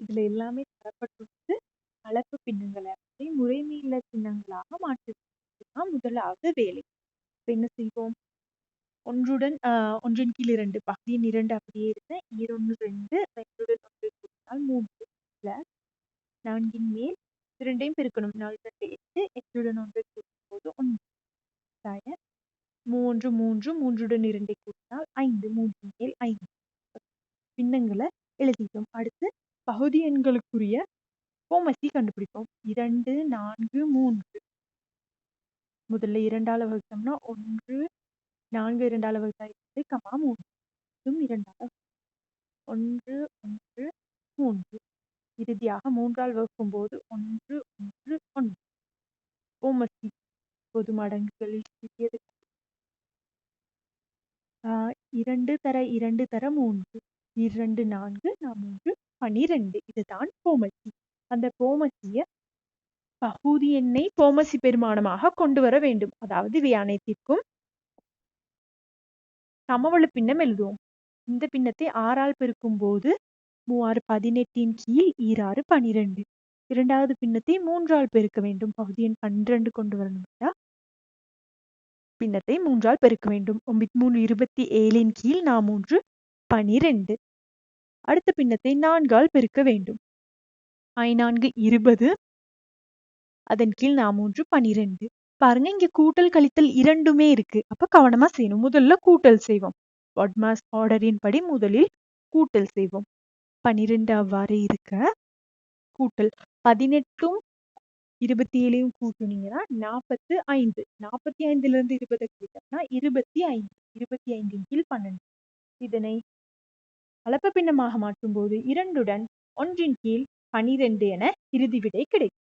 இதுல எல்லாமே தரப்பட்டுள்ளது. கலப்பு பின்னங்களை அதை முறைமையில சின்னங்களாக மாற்றுவது முதலாவது வேலை. இப்ப என்ன செய்வோம்? ஒன்றுடன் ஆஹ் ஒன்றின் கீழ் இரண்டு பகுதியின் இரண்டு அப்படியே இருக்க ஈரொன்று ரெண்டு ரெண்டுடன் ஒன்றை கூட்டினால் மூன்று. நான்கின் மேல் இரண்டையும் பெருக்கணும். நாலு ரெண்டு எட்டு எட்டுடன் ஒன்றை கூட்டும் போது ஒன்று மூன்று மூன்று மூன்றுடன் இரண்டை கூட்டினால் ஐந்து மூன்றின் மேல் ஐந்து. பின்னங்களை எழுதிட்டோம். அடுத்து பகுதி எண்களுக்குரிய கோமசி கண்டுபிடிப்போம். இரண்டு நான்கு மூன்று. முதல்ல இரண்டால வகுத்தோம்னா ஒன்று நான்கு இரண்டால வகுத்தா இரண்டு கமா மூன்று. இரண்டால. ஒன்று ஒன்று மூன்று. இறுதியாக மூன்றால் வகுக்கும் போது ஒன்று ஒன்று ஒன்று. கோமசி. பொது மடங்குகளில் சிறியது. ஆஹ் இரண்டு தர இரண்டு தர மூன்று. இரண்டு நான்கு நான் மூன்று பனிரெண்டு. இதுதான் கோமசி அந்த கோமசிய பகுதி எண்ணை கோமசி பெருமானமாக கொண்டு வர வேண்டும். அதாவது இவை அனைத்திற்கும் சமவள பின்னம் எழுதுவோம். இந்த பின்னத்தை ஆறால் பெருக்கும் போது மூவாறு பதினெட்டின் கீழ் ஈராறு பனிரெண்டு. இரண்டாவது பின்னத்தை மூன்றால் பெருக்க வேண்டும். பகுதி எண் பன்னிரண்டு கொண்டு வரணும் பின்னத்தை மூன்றால் பெருக்க வேண்டும். ஒன்பத்தி மூணு இருபத்தி ஏழின் கீழ் நான் மூன்று பனிரெண்டு. அடுத்த பின்னத்தை நான்கால் பெருக்க வேண்டும். ஐநான்கு இருபது. அதன் கீழ் நான் மூன்று பனிரெண்டு. பாருங்க இங்க கூட்டல் கழித்தல் இரண்டுமே இருக்கு. அப்ப கவனமா செய்யணும். முதல்ல கூட்டல் செய்வோம். ஒட்மாஸ் ஆர்டரின் படி முதலில் கூட்டல் செய்வோம். பனிரெண்டு அவ்வாறு இருக்க கூட்டல். பதினெட்டும் இருபத்தி ஏழையும் கூட்டுனீங்கன்னா நாற்பத்து ஐந்து. நாற்பத்தி ஐந்துல இருந்து இருபதை கூட்டம்னா இருபத்தி ஐந்து. இருபத்தி ஐந்தின் கீழ் பன்னெண்டு. இதனை கலப்பு பின்னமாக மாற்றும் போது இரண்டுடன் ஒன்றின் கீழ் பனிரெண்டு என இறுதி விடை கிடைக்கும்.